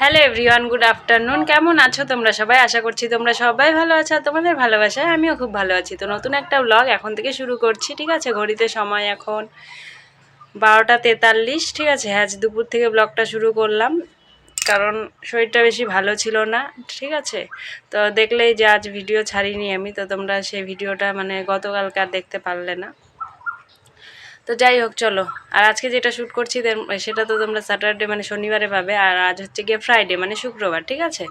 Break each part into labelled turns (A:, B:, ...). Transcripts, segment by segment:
A: Hello everyone good afternoon কেমন আছো তোমরা সবাই? আশা করছি তোমরা সবাই ভালো আছো আর তোমাদের ভালোবাসায় আমিও খুব ভালো আছি। তো নতুন একটা ব্লগ এখন থেকে শুরু করছি, ঠিক আছে? ঘড়িতে সময় এখন বারোটা তেতাল্লিশ, ঠিক আছে? আজ দুপুর থেকে ব্লগটা শুরু করলাম, কারণ শরীরটা বেশি ভালো ছিল না, ঠিক আছে? তো দেখলেই যে আজ ভিডিও ছাড়িনি আমি, তো তোমরা সেই ভিডিওটা মানে গতকালকে আর দেখতে পারলে না। তো যাই হোক, চলো। আর আজকে যেটা শ্যুট করছি সেটা তো তোমরা স্যাটারডে মানে শনিবারে পাবে, আর আজ হচ্ছে গিয়ে ফ্রাইডে মানে শুক্রবার, ঠিক আছে?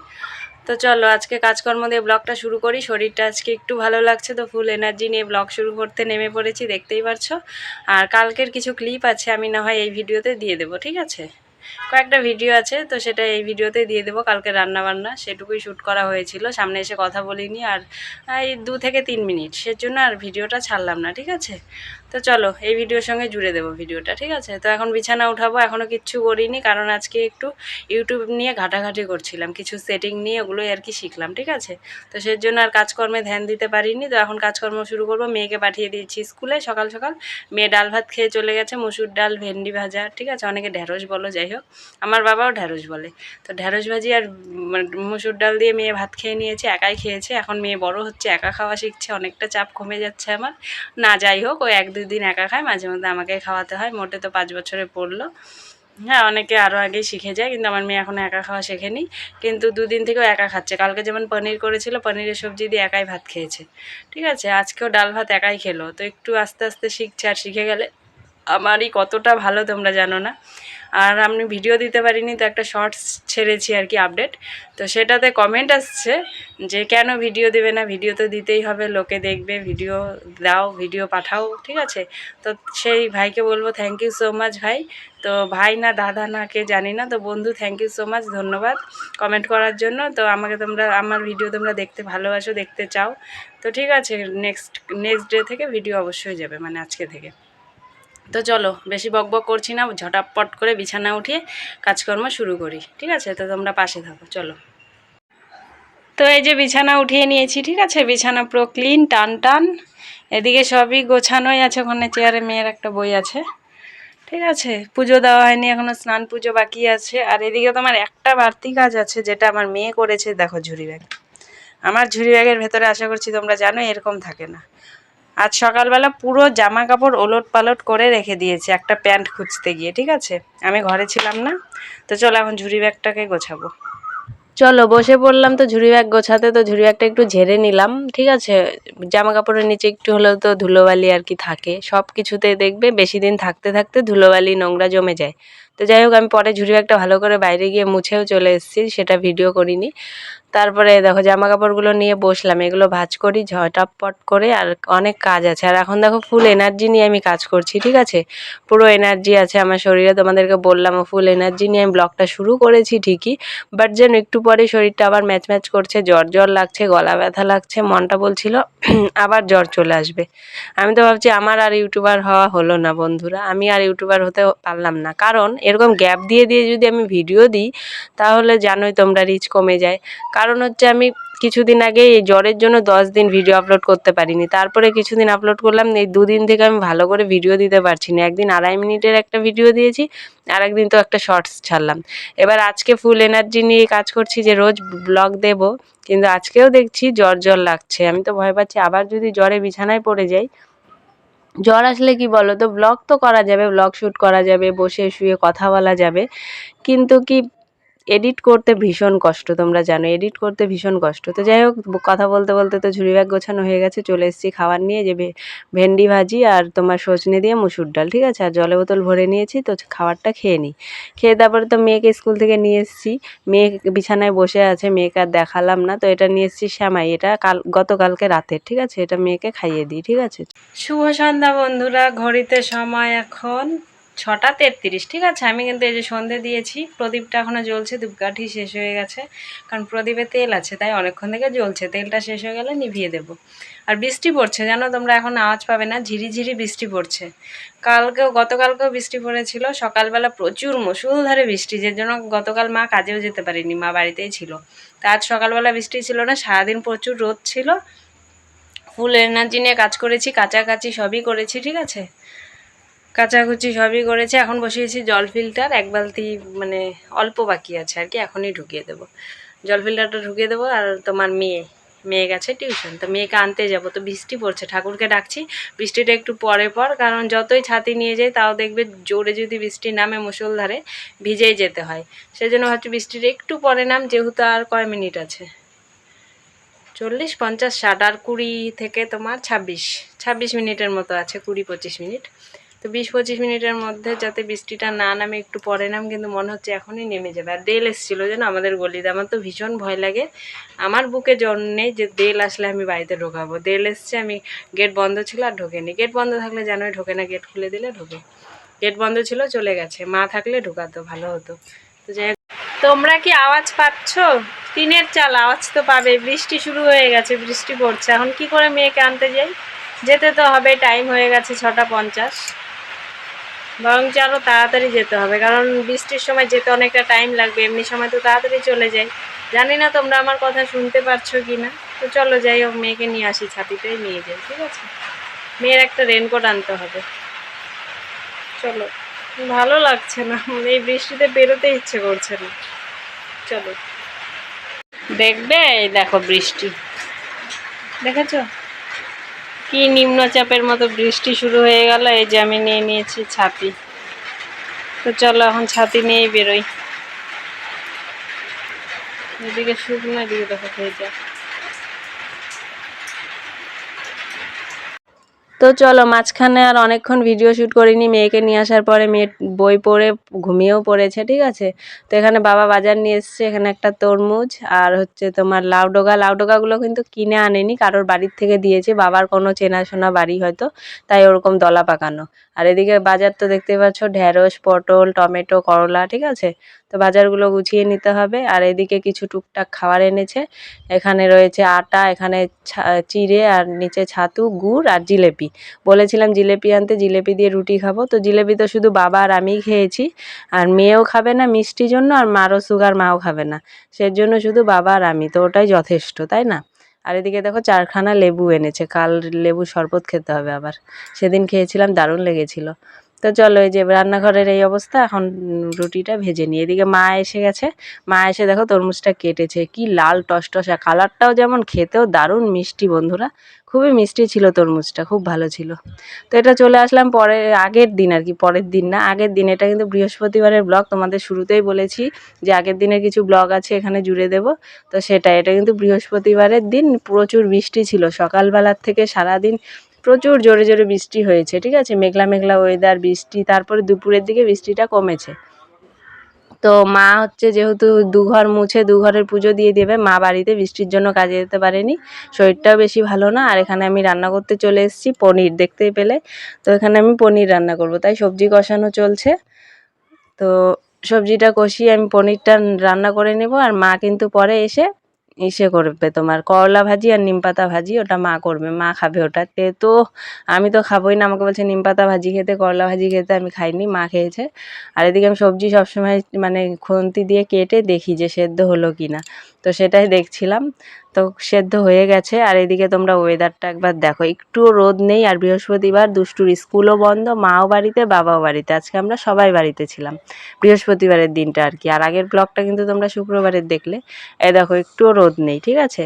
A: তো চলো, আজকে কাজকর্ম দিয়ে ব্লগটা শুরু করি। শরীরটা আজকে একটু ভালো লাগছে তো ফুল এনার্জি নিয়ে ব্লগ শুরু করতে নেমে পড়েছি, দেখতেই পারছ? আর কালকের কিছু ক্লিপ আছে, আমি না হয় এই ভিডিওতে দিয়ে দেবো, ঠিক আছে? কয়েকটা ভিডিও আছে, তো সেটা এই ভিডিওতে দিয়ে দেবো, কালকে রান্না বান্না সেটুকুই শ্যুট করা হয়েছিল, সামনে এসে কথা বলিনি, আর এই দু থেকে তিন মিনিট, সেজন্য আর ভিডিওটা ছাড়লাম না, ঠিক আছে? তো চলো এই ভিডিওর সঙ্গে জুড়ে দেবো ভিডিওটা ঠিক আছে? তো এখন বিছানা উঠাবো এখনও কিচ্ছু করিনি কারণ আজকে একটু ইউটিউব নিয়ে ঘাটাঘাটি করছিলাম কিছু সেটিং নিয়ে ওগুলোই আর কি শিখলাম ঠিক আছে? তো সেই জন্য আর কাজকর্মে ধ্যান দিতে পারিনি তো এখন কাজকর্ম শুরু করব মেয়েকে পাঠিয়ে দিয়েছি স্কুলে সকাল সকাল মেয়ে ডাল ভাত খেয়ে চলে গেছে মসুর ডাল ভেন্ডি ভাজা ঠিক আছে? অনেকে ঢ্যাঁড়স বলো যাই হোক আমার বাবাও ঢ্যাঁড়স বলে। তো ঢ্যাঁড়স ভাজি আর উম, মসুর ডাল দিয়ে মেয়ে ভাত খেয়ে নিয়েছে একাই খেয়েছে এখন মেয়ে বড় হচ্ছে একা খাওয়া শিখছে অনেকটা চাপ কমে যাচ্ছে আমার। না যাই হোক ও এক দুই দিন একা খায়, মাঝে মধ্যে আমাকে খাওয়াতে হয়। মোটে তো পাঁচ বছরে পড়ল। হ্যাঁ অনেকে আরও আগেই শিখে যায়, কিন্তু আমার মেয়ে এখনও একা খাওয়া শেখেনি। কিন্তু দুদিন থেকেও একা খাচ্ছে। কালকে যেমন পনির করেছিল, পনিরের সবজি দিয়ে একাই ভাত খেয়েছে। ঠিক আছে, আজকেও ডাল ভাত একাই খেলো। তো একটু আস্তে আস্তে শিখছে আর শিখে গেলে আমারই কতটা ভালো তোমরা জানো না। আর আমি ভিডিও দিতে পারিনি, তো একটা শর্টস ছেড়েছি আর কি আপডেট তো সেটাতে কমেন্ট আসছে যে, কেন ভিডিও দেবে না? ভিডিও তো দিতেই হবে, লোকে দেখবে ভিডিও দাও ভিডিও পাঠাও, ঠিক আছে? তো সেই ভাইকে বলব থ্যাংক ইউ সো মাচ ভাই। তো ভাই না দাদা না কে জানি না, তো বন্ধু থ্যাংক ইউ সো মাচ ধন্যবাদ কমেন্ট করার জন্য। তো আমাকে তোমরা, আমার ভিডিও তোমরা দেখতে ভালোবাসো, দেখতে চাও। তো ঠিক আছে নেক্সট নেক্সট ডে থেকে ভিডিও অবশ্যই যাবে মানে আজকে থেকে। তো চলো, বেশি বক বক করছি না, ঝটাপট করে বিছানা উঠিয়ে কাজকর্ম শুরু করি, ঠিক আছে? তো তোমরা পাশে থাকো, চলো। তো এই যে বিছানা উঠিয়ে নিয়েছি, ঠিক আছে? বিছানা পুরো ক্লিন টান টান। এদিকে সবই গোছানোই আছে, ওখানে চেয়ারে মেয়ের একটা বই আছে, ঠিক আছে? পুজো দেওয়া হয়নি, এখনও স্নান পুজো বাকি আছে। আর এদিকে তোমার একটা বাড়তি কাজ আছে, যেটা আমার মেয়ে করেছে, দেখো ঝুড়ি ব্যাগ। আমার ঝুড়ি ব্যাগের ভেতরে, আশা করছি তোমরা জানো এরকম থাকে না। আজ সকালবেলা পুরো জামা কাপড় ওলট পালট করে রেখে দিয়েছে, একটা প্যান্ট খুঁজতে গিয়ে, ঠিক আছে? আমি ঘরে ছিলাম না, তো চলো এখন ঝুড়ি ব্যাগটাকে গোছাবো। চলো, বসে পড়লাম তো ঝুড়ি ব্যাগ গোছাতে, তো ঝুড়ি ব্যাগটা একটু ঝেড়ে নিলাম, ঠিক আছে? জামা কাপড়ের নিচে একটু হলেও তো ধুলোবালি আর কি থাকে সব কিছুতে দেখবে বেশি দিন থাকতে থাকতে ধুলোবালি, নোংরা জমে যায়। তো যাই হোক, আমি পরে ঝুড়ি ব্যাগটা ভালো করে বাইরে গিয়ে মুছেও চলে এসেছি, সেটা ভিডিও করিনি। তারপরে দেখো জামা কাপড়গুলো নিয়ে বসলাম। এগুলো ভাঁজ করি, ঝটাপট করে আর অনেক কাজ আছে। আর এখন দেখো ফুল এনার্জি নিয়ে আমি কাজ করছি, ঠিক আছে? পুরো এনার্জি আছে আমার শরীরে, তোমাদেরকে বললাম ফুল এনার্জি নিয়ে আমি ব্লগটা শুরু করেছি ঠিকই। বাট যেন একটু পরে শরীরটা আবার ম্যাচ ম্যাচ করছে, জ্বর জ্বর লাগছে, গলা ব্যথা লাগছে, মনটা বলছিল আবার জ্বর চলে আসবে। আমি তো ভাবছি আমার আর ইউটিউবার হওয়া হলো না বন্ধুরা, আমি আর ইউটিউবার হতে পারলাম না। কারণ এরকম গ্যাপ দিয়ে দিয়ে যদি আমি ভিডিও দিই, তাহলে জানোই তোমরা রিচ কমে যায়। কারণ হচ্ছে আমি কিছুদিন আগে এই জ্বরের জন্য দশ দিন ভিডিও আপলোড করতে পারিনি। তারপরে কিছুদিন আপলোড করলাম, এই দুদিন থেকে আমি ভালো করে ভিডিও দিতে পারছি না। একদিন আড়াই মিনিটের একটা ভিডিও দিয়েছি আর একদিন তো একটা শর্টস ছাড়লাম। এবার আজকে ফুল এনার্জি নিয়ে কাজ করছি যে রোজ ব্লগ দেব, কিন্তু আজকেও দেখছি জ্বর জ্বর লাগছে। আমি তো ভয় পাচ্ছি, আবার যদি জ্বরে বিছানায় পড়ে যাই, জ্বর আসলে কি বলো তো ব্লগ তো করা যাবে ব্লগ শ্যুট করা যাবে, বসে শুয়ে কথা বলা যাবে। কিন্তু কি এডিট করতে ভীষণ কষ্ট, তোমরা জানো, এডিট করতে ভীষণ কষ্ট। তো যাই হোক, কথা বলতে বলতে তো ঝুড়ি ব্যাগ গোছানো হয়ে গেছে, চলে এসেছি খাবার নিয়ে, যে ভেন্ডি ভাজি আর তোমার সজনে দিয়ে মুসুর ডাল, ঠিক আছে? আর জলে বোতল ভরে নিয়েছি, তো খাবারটা খেয়ে নিই। খেয়ে তারপরে তো মেয়েকে স্কুল থেকে নিয়ে এসেছি। মেয়ে বিছানায় বসে আছে, মেয়েকে আর দেখালাম না, তো এটা নিয়ে এসেছি শ্যামাই। এটা কাল গতকালকে রাতের, ঠিক আছে? এটা মেয়েকে খাইয়ে দিই, ঠিক আছে? শুভ সন্ধ্যা বন্ধুরা, ঘড়িতে সময় এখন ছটা তেত্রিশ, ঠিক আছে? আমি কিন্তু এই যে সন্ধে দিয়েছি, প্রদীপটা এখনও জ্বলছে, ধূপকাঠি শেষ হয়ে গেছে। কারণ প্রদীপে তেল আছে, তাই অনেকক্ষণ থেকে জ্বলছে। তেলটা শেষ হয়ে গেলে নিভিয়ে দেবো। আর বৃষ্টি পড়ছে, জানো তোমরা এখন আওয়াজ পাবে না, ঝিরিঝিরি বৃষ্টি পড়ছে। কালকেও, গতকালকেও বৃষ্টি পড়েছিল, সকালবেলা প্রচুর মুসুলধারে বৃষ্টি, যে জন্য গতকাল মা কাজেও যেতে পারেনি, মা বাড়িতেই ছিল। তা আজ সকালবেলা বৃষ্টি ছিল না, সারাদিন প্রচুর রোদ ছিল। ফুল এনার্জি নিয়ে কাজ করেছি কাছাকাছি সবই করেছি, ঠিক আছে? কাচাকুচি সবই করেছে। এখন বসিয়েছি জল ফিল্টার এক বালতি মানে অল্প বাকি আছে আর কি, এখনই ঢুকিয়ে দেবো। জল ফিল্টারটা ঢুকিয়ে দেবো আর তোমার মেয়ে মেয়ে গেছে টিউশন তো মেয়েকে আনতে যাব। তো বৃষ্টি পড়ছে, ঠাকুরকে ডাকছি। বৃষ্টিটা একটু পরে পর, কারণ যতই ছাতি নিয়ে যাই, তাও দেখবে জোরে যদি বৃষ্টি নামে মুসলধারে ভিজেই যেতে হয়। সেজন্য ভাবছি বৃষ্টিটা একটু পরে নাম, যেহেতু আর কয় মিনিট আছে? চল্লিশ, পঞ্চাশ, ষাট আর কুড়ি থেকে তোমার ছাব্বিশ। ছাব্বিশ মিনিটের মতো আছে, কুড়ি, পঁচিশ মিনিট। তো বিশ পঁচিশ মিনিটের মধ্যে যাতে বৃষ্টিটা না নামে, একটু পরে নাম, কিন্তু মনে হচ্ছে এখনই নেমে যাবে। আর দেল এসেছিল যেন আমাদের গলিতে। আমার তো ভীষণ ভয় লাগে। আমার বুকে জ্বর নেই যে দেল আসলে আমি বাড়িতে ঢোকাবো। দেল এসছে, আমি গেট বন্ধ ছিল আর ঢোকেনি। গেট বন্ধ থাকলে জানোই ঢোকে না, গেট খুলে দিলে ঢোকে। গেট বন্ধ ছিল, চলে গেছে। মা থাকলে ঢোকাতো, ভালো হতো। তো যাই তোমরা কি আওয়াজ পাচ্ছ? টিনের চাল, আওয়াজ তো পাবে। বৃষ্টি শুরু হয়ে গেছে, বৃষ্টি পড়ছে। এখন কি করে মেয়েকে আনতে যাই? যেতে তো হবে টাইম হয়ে গেছে ছটা পঞ্চাশ। বরঞ্চ আরও তাড়াতাড়ি যেতে হবে, কারণ বৃষ্টির সময় যেতে অনেকটা টাইম লাগবে, এমনি সময় তো তাড়াতাড়ি চলে যাই জানি না তোমরা আমার কথা শুনতে পারছ কি না তো চলো যাই হোক, মেয়েকে নিয়ে আসি ছাতিতেই নিয়ে যাই, ঠিক আছে? মেয়ের একটা রেনকোট আনতে হবে। চলো, ভালো লাগছে না এই বৃষ্টিতে বেরোতে ইচ্ছে করছে না। চলো। দেখবে? দেখো বৃষ্টি। দেখেছ? কি নিম্নচাপের মতো বৃষ্টি শুরু হয়ে গেল? এই যে আমি নিয়ে নিয়েছি ছাতি। তো চলো এখন ছাতি নিয়েই বেরোই। এদিকে শুকনো, এদিকে দেখো ভেজা তো চলো, মাঝখানে আর অনেকক্ষণ ভিডিও শ্যুট করিনি, মেয়েকে নিয়ে আসার পরে মেয়ে বই পড়ে, ঘুমিয়েও পড়েছে, ঠিক আছে? তো এখানে বাবা বাজার নিয়ে এসছে, এখানে একটা তরমুজ আর হচ্ছে তোমার লাউ ডোগা। লাউ ডোগাগুলো কিন্তু কিনে আনেনি, কারোর বাড়ির থেকে দিয়েছে, বাবার কোনো চেনাশোনা বাড়ি হয়তো, তাই ওরকম দলা পাকানো। আর এদিকে বাজার তো দেখতে পাচ্ছ ঢ্যাঁড়স পটল, টমেটো, করলা, ঠিক আছে? তো বাজারগুলো গুছিয়ে নিতে হবে, আর এদিকে কিছু টুকটাক খাবার এনেছে। এখানে রয়েছে আটা, এখানে চিড়ে, আর নিচে ছাতু, গুড়, আর জিলেপি। বলেছিলাম জিলেপি আনতে, জিলেপি দিয়ে রুটি খাব। তো জিলেপি তো শুধু বাবা আর আমিই খেয়েছি। আর মেয়েও খাবে না, মিষ্টির জন্য, আর মারও সুগার, মাও খাবে না। সেজন্য শুধু বাবা আর আমি, তো ওটাই যথেষ্ট, তাই না? আর এদিকে দেখো চারখানা লেবু এনেছে, কাল লেবু শরবত খেতে হবে আবার। সেদিন খেয়েছিলাম, দারুণ লেগেছিল। তো চলো এই যে রান্নাঘরের এই অবস্থা, এখন রুটিটা ভেজে নিই। এদিকে মা এসে গেছে, মা এসে দেখো তরমুজটা কেটেছে, কি লাল টসটসা। কালারটাও যেমন খেতেও দারুণ মিষ্টি, বন্ধুরা। খুবই মিষ্টি ছিল তরমুজটা, খুব ভালো ছিল। তো এটা চলে আসলাম পরে, আগের দিন আর কি, পরের দিন না, আগের দিন। এটা কিন্তু বৃহস্পতিবারের ব্লগ, তোমাদের শুরুতেই বলেছি যে আগের দিনের কিছু ব্লগ আছে, এখানে জুড়ে দেব। তো সেটা এটা কিন্তু বৃহস্পতিবারের দিন, প্রচুর বৃষ্টি ছিল। সকালবেলার থেকে সারাদিন প্রচুর জোরে জোরে বৃষ্টি হয়েছে, ঠিক আছে? মেঘলা মেঘলা ওয়েদার বৃষ্টি, তারপরে দুপুরের দিকে বৃষ্টিটা কমেছে। তো মা হচ্ছে যেহেতু দুঘর মুছে দুঘরের পুজো দিয়ে দেবে, মা বাড়িতে বৃষ্টির জন্য কাজে যেতে পারেনি। শরীরটাও বেশি ভালো না, আর এখানে আমি রান্না করতে চলে এসেছি, পনির দেখতেই পেলে। তো এখানে আমি পনির রান্না করব, তাই সবজি কষানো চলছে। তো সবজিটা কষিয়ে আমি পনিরটা রান্না করে নেব, আর মা কিন্তু পরে এসে ইসে করবে তোমার। করলা ভাজি আর নিম পাতা ভাজি ওটা মা করবে, মা খাবে ওটাতে তো আমি তো খাবোই না, আমাকে বলছে নিম পাতা ভাজি খেতে, করলা ভাজি খেতে আমি খাইনি, মা খেয়েছে। আর এদিকে আমি সবজি সবসময় মানে খুন্তি দিয়ে কেটে দেখি যে সেদ্ধ হলো কি না তো সেটাই দেখছিলাম। তো সেদ্ধ হয়ে গেছে। আর এদিকে তোমরা ওয়েদারটা একবার দেখো। একটুও রোদ নেই আর বৃহস্পতিবার দুষ্টুর স্কুলও বন্ধ, মাও বাড়িতে, বাবাও বাড়িতে। আজকে আমরা সবাই বাড়িতে ছিলাম বৃহস্পতিবারের দিনটা আর কি। আর আগের ব্লগটা কিন্তু তোমরা শুক্রবারের দেখলে। এ দেখো, একটুও রোদ নেই, ঠিক আছে?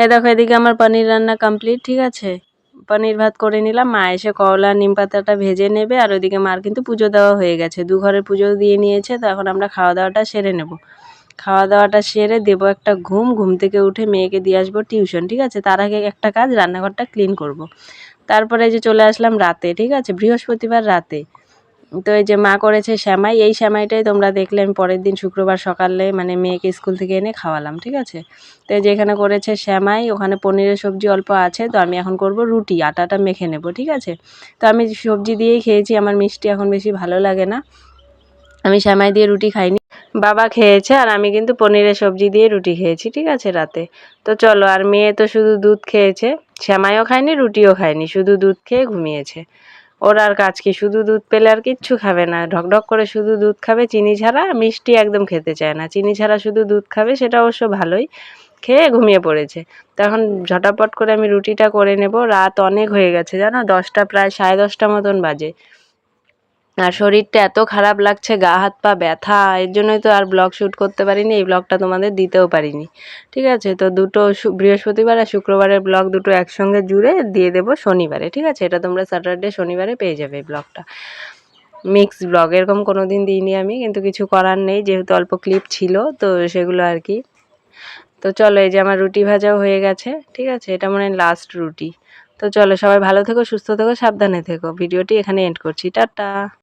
A: এই দেখো, এদিকে আমার পনির রান্না কমপ্লিট ঠিক আছে? পনির ভাত করে নিলাম, মা এসে করলা, নিম পাতাটা ভেজে নেবে, আর ওইদিকে মার কিন্তু পুজো দেওয়া হয়ে গেছে। দু ঘরের পুজো দিয়ে নিয়েছে, তো এখন আমরা খাওয়া দাওয়াটা সেরে নেব। খাওয়া দাওয়াটা সেরে দেবো একটা ঘুম ঘুম থেকে উঠে মেয়েকে দিয়ে আসব টিউশন, ঠিক আছে? তার আগে একটা কাজ, রান্নাঘরটা ক্লিন করব। তারপরে যে চলে আসলাম রাতে, ঠিক আছে? বৃহস্পতিবার রাতে। তো এই যে মা করেছে শ্যামাই, এই শ্যামাইটাই তোমরা দেখলে আমি পরের দিন শুক্রবার সকালে মানে মেয়েকে স্কুল থেকে এনে খাওয়ালাম, ঠিক আছে? তো এই যে এখানে করেছে শ্যামাই, ওখানে পনিরের সবজি অল্প আছে, তো আমি এখন করব রুটি, আটাটা মেখে নেব, ঠিক আছে? তো আমি সবজি দিয়েই খেয়েছি, আমার মিষ্টি এখন বেশি ভালো লাগে না। আমি শ্যামাই দিয়ে রুটি খাইনি। বাবা খেয়েছে আর আমি কিন্তু পনিরের সবজি দিয়ে রুটি খেয়েছি, ঠিক আছে, রাতে। তো চলো, আর মেয়ে তো শুধু দুধ খেয়েছে, শ্যামাইও খায়নি, রুটিও খায়নি, শুধু দুধ খেয়ে ঘুমিয়েছে। ওর আর কাজ কি? শুধু দুধ পেলে আর কিচ্ছু খাবে না। ঢকঢক করে শুধু দুধ খাবে, চিনি ছাড়া মিষ্টি একদম খেতে চায় না। চিনি ছাড়া শুধু দুধ খাবে, সেটা অবশ্য ভালোই। খেয়ে ঘুমিয়ে পড়েছে। তখন ঝটাপট করে আমি রুটিটা করে নেব। রাত অনেক হয়ে গেছে, জানো? দশটা, প্রায় সাড়ে দশটা মতন বাজে। আর শরীরটা এত খারাপ লাগছে, গা হাত পা ব্যথা, এর জন্যই তো আর ব্লগ শ্যুট করতে পারিনি, এই ব্লগটা তোমাদের দিতেও পারিনি। ঠিক আছে, তো দুটো বৃহস্পতিবার আর শুক্রবারের ব্লগ দুটো একসঙ্গে জুড়ে দিয়ে দেবো শনিবারে, ঠিক আছে? এটা তোমরা স্যাটারডে শনিবারে পেয়ে যাবে এই ব্লগটা মিক্স ব্লগ এরকম কোনো দিন দিইনি আমি, কিন্তু কিছু করার নেই, যেহেতু অল্প ক্লিপ ছিল, তো সেগুলো আর কি। তো চলো, এই যে আমার রুটি ভাজাও হয়ে গেছে, ঠিক আছে? এটা মনে লাস্ট রুটি। তো চলো, সবাই ভালো থেকো, সুস্থ থেকো, সাবধানে থেকো। ভিডিওটি এখানে এন্ড করছি। টাটা!